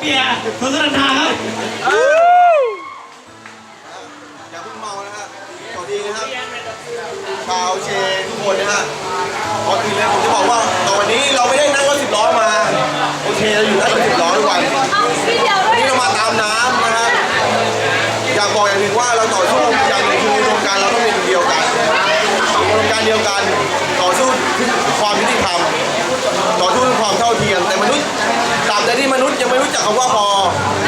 เบียร์ทศนันทาครับอย่าเพิ่งเมานะฮะสวัสดีนะครับชาวเชนทุกคนนะฮะก่อนอื่นเลยผมจะบอกว่าตอนนี้เราไม่ได้นั่งรถสิบล้อมา โอเคเราอยู่นั่งรถสิบล้อทุกวันที่เดียวด้วยนี่เรามาตามน้ำนะฮะอยากบอกอย่างหนึ่งว่าเราต่อสู้อย่างหนึ่งคืออุดมการเราต้องเป็นเดียวกันอุดมการเดียวกันต่อสู้ความยุติธรรม ต่อสู้เพื่อความเท่าเทียม แต่มนุษย์ตรา บใดที่มนุษย์ยังไม่รู้จักคำว่าพอ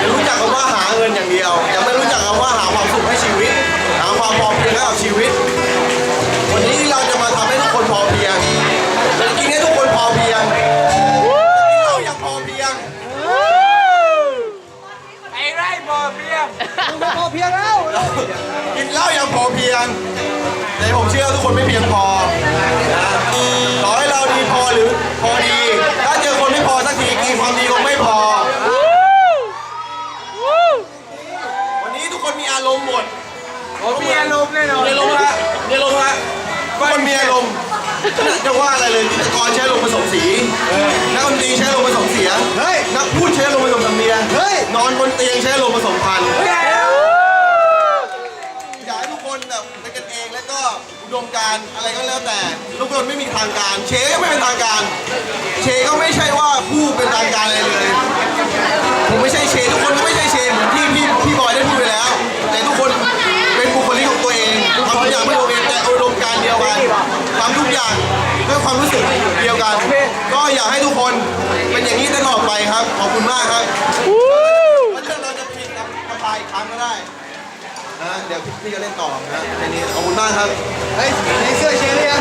ยังรู้จักคำว่าหาเงินอย่างเดียว ยังไม่รู้จักคำว่าหาความสุขให้ชีวิต หาความพอเพียงให้กับชีวิต วันนี้เราจะมาทำให้ทุกคนพอเพียงจะกินให้ทุกคนพอเพียงเราอยากพอเพียงไอ้ไรบ่เพียงพอเพียงแล้วกินเหล้าอย่างพอเพียงแต่ผมเชื่อทุกคนไม่เพียงพอ อารมณ์หมดผมมีอารมณ์แน่นอนมีอารมณ์ละมีอารมณ์ละทุกคนมีอารมณ์จะว่าอะไรเลยจิตรกรใช้ลมณ์ผสมสีนักดนตรีใช้ลมณ์ผสมเสียงนักพูดใช้ลมณ์ผสมสำเนียงนอนบนเตียงใช้ลมณ์ผสมพันธุ์อยากให้ทุกคนแบบเป็นกันเองแล้วก็อุดมการณ์อะไรก็แล้วแต่ทุกคนไม่มีทางการ เชก็ไม่เป็นทางการ เชก็ไม่ใช่ว่าผู้ ทำทุกอย่างไม่โดเองแต่อุดมการณ์เดียวกันทำทุกอย่างด้วยความรู้สึกเดียวกัน ก็อยากให้ทุกคนเป็นอย่างนี้ตลอดไปครับ ขอบคุณมากครับแล้วเดี๋ยวเราจะปิดกับตายอีกครั้งก็ได้นะเดี๋ยวพี่จะเล่นต่อนะในนี้ขอบคุณมากครับ เฮ้ยในเสื้อเชียร์เลยยัง